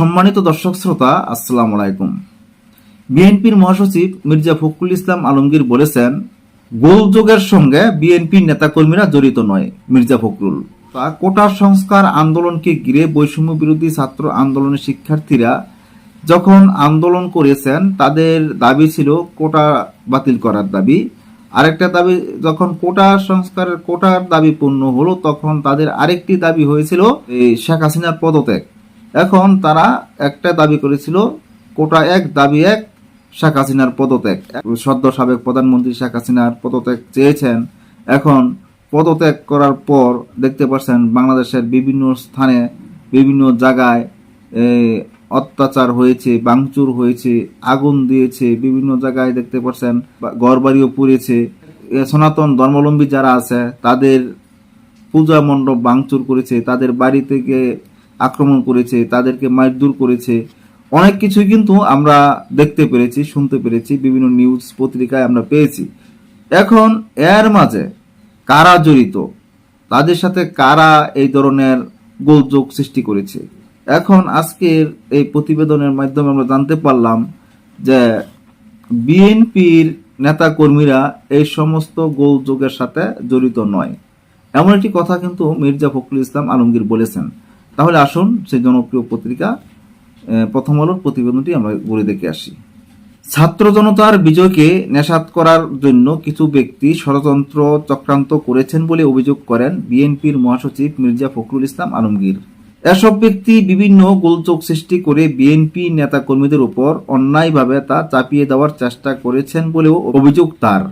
সম্মানিত দর্শক শ্রোতা, আসসালামু আলাইকুম। বিএনপির মহাসচিব মির্জা ফখরুল ইসলাম আলমগীর বলেছেন গোলযোগের সঙ্গে বিএনপির নেতাকর্মীরা জড়িত নয়, মির্জা ফখরুল। তা কোটা সংস্কার আন্দোলনকে ঘিরে বৈষম্য বিরোধী ছাত্র আন্দোলনের শিক্ষার্থীরা যখন আন্দোলন করেছেন, তাদের দাবি ছিল কোটা বাতিল করার দাবি। আরেকটা দাবি, যখন কোটা সংস্কারের কোটার দাবি পূর্ণ হলো, তখন তাদের আরেকটি দাবি হয়েছিল শেখ হাসিনার পদত্যাগ। এখন তারা একটা দাবি করেছিল, কোটা এক, দাবি এক, শেখ হাসিনার পদত্যাগ। সদ্য সাবেক প্রধানমন্ত্রী শেখ হাসিনার পদত্যাগ চেয়েছেন। এখন পদত্যাগ করার পর দেখতে পাচ্ছেন বাংলাদেশের বিভিন্ন স্থানে, বিভিন্ন জায়গায় অত্যাচার হয়েছে, ভাঙচুর হয়েছে, আগুন দিয়েছে, বিভিন্ন জায়গায় দেখতে পাচ্ছেন ঘর বাড়িও পুড়েছে সনাতন ধর্মাবলম্বী যারা আছে, তাদের পূজা মণ্ডপ ভাঙচুর করেছে, তাদের বাড়ি থেকে আক্রমণ করেছে, তাদেরকে মারধর করেছে। অনেক কিছুই কিন্তু আমরা দেখতে পেরেছি, শুনতে পেরেছি, বিভিন্ন নিউজ পত্রিকায় আমরা পেয়েছি। এখন এর মাঝে কারা জড়িত? তাদের সাথে কারা এই ধরনের গোলযোগ সৃষ্টি করেছে? এখন আজকের এই প্রতিবেদনের মাধ্যমে আমরা জানতে পারলাম যে বিএনপির নেতা কর্মীরা এই সমস্ত গোলযোগের সাথে জড়িত নয়। এমন একটি কথা কিন্তু মির্জা ফখরুল ইসলাম আলমগীর বলেছেন। তাহলে আসুন সেই জনপ্রিয় পত্রিকা প্রথম আলোর প্রতিবেদনটি আমরা ঘুরে দেখে আসি। ছাত্র জনতার বিজয়কে নেশাত করার জন্য কিছু ব্যক্তি ষড়যন্ত্র চক্রান্ত করেছেন বলে অভিযোগ করেন বিএনপির মহাসচিব মির্জা ফখরুল ইসলাম আলমগীর। এসব ব্যক্তি বিভিন্ন গোলযোগ সৃষ্টি করে বিএনপি নেতাকর্মীদের উপর অন্যায়ভাবে তা চাপিয়ে দেওয়ার চেষ্টা করেছেন বলেও অভিযোগ তার।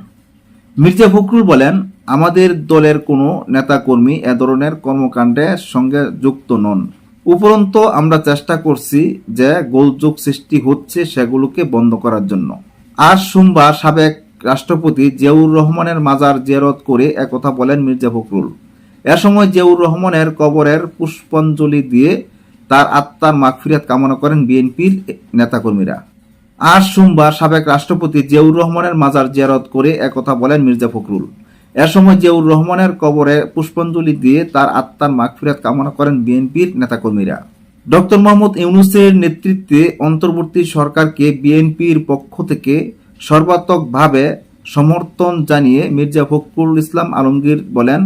মির্জা ফখরুল বলেন আমাদের দলের কোনো নেতাকর্মী এ ধরনের কর্মকাণ্ডের সঙ্গে যুক্ত নন। উপরন্ত আমরা চেষ্টা করছি যে গোলযোগ সৃষ্টি হচ্ছে সেগুলোকে বন্ধ করার জন্য। আজ সোমবার সাবেক রাষ্ট্রপতি জিয়াউর রহমানের মাজার জিয়ারত করে একথা বলেন মির্জা ফখরুল। এ সময় জিয়াউর রহমানের কবরের পুষ্পাঞ্জলি দিয়ে তার আত্মার মাগফিরাত কামনা করেন বিএনপির নেতাকর্মীরা। আজ সোমবার সাবেক রাষ্ট্রপতি জিয়াউর রহমানের মাজার জিয়ারত করে একথা বলেন মির্জা ফখরুল। এ সময় জিয়াউর রহমানের কবরে পুষ্পাঞ্জলি দিয়ে তার আত্মার মাগফিরাত কামনা করেন বিএনপির নেতাকর্মীরা। ডক্টর মোহাম্মদ ইউনুসের নেতৃত্বে অন্তর্বর্তী সরকারকে বিএনপির পক্ষ থেকে সর্বাত্মকভাবে সমর্থন জানিয়ে মির্জা ফখরুল ইসলাম আলমগীর বলেন,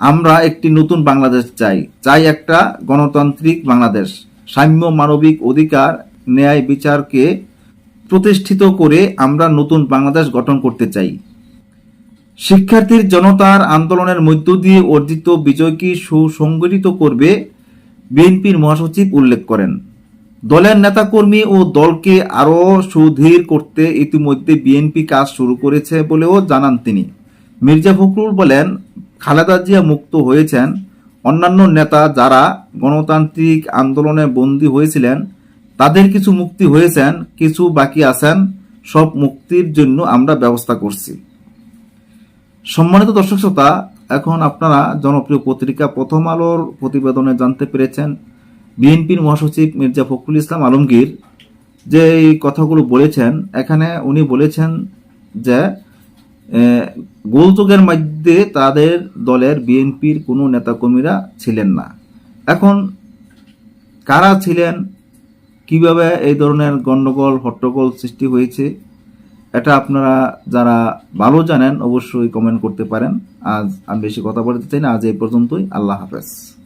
আমরা একটি নতুন বাংলাদেশ চাই। চাই একটা গণতান্ত্রিক বাংলাদেশ। সাম্য মানবিক অধিকার, ন্যায় বিচারকে প্রতিষ্ঠিত করে আমরা নতুন বাংলাদেশ গঠন করতে চাই। শিক্ষার্থীর জনতার আন্দোলনের মধ্য দিয়ে অর্জিত বিজয়কে সুসংগঠিত করবে বিএনপির মহাসচিব উল্লেখ করেন। দলের নেতাকর্মী ও দলকে আরও সুধীর করতে ইতিমধ্যে বিএনপি কাজ শুরু করেছে বলেও জানান তিনি। মির্জা ফখরুল বলেন, খালেদা জিয়া মুক্ত হয়েছেন। অন্যান্য নেতা যারা গণতান্ত্রিক আন্দোলনে বন্দী হয়েছিলেন, তাদের কিছু মুক্তি হয়েছেন, কিছু বাকি আছেন, সব মুক্তির জন্য আমরা ব্যবস্থা করছি। সম্মানিত দর্শক শ্রোতা, এখন আপনারা জনপ্রিয় পত্রিকা প্রথম আলোর প্রতিবেদনে জানতে পেরেছেন বিএনপির মহাসচিব মির্জা ফখরুল ইসলাম আলমগীর যে এই কথাগুলো বলেছেন। এখানে উনি বলেছেন যে গোলযোগের মধ্যে তাদের দলের বিএনপির কোনো নেতাকর্মীরা ছিলেন না। এখন কারা ছিলেন? কীভাবে এই ধরনের গণ্ডগোল হট্টগোল সৃষ্টি হয়েছে? এটা আপনারা যারা ভালো জানেন, অবশ্যই কমেন্ট করতে পারেন। আজ আমি বেশি কথা বলতে চাই না, আজ এই পর্যন্তই। আল্লাহ হাফেজ।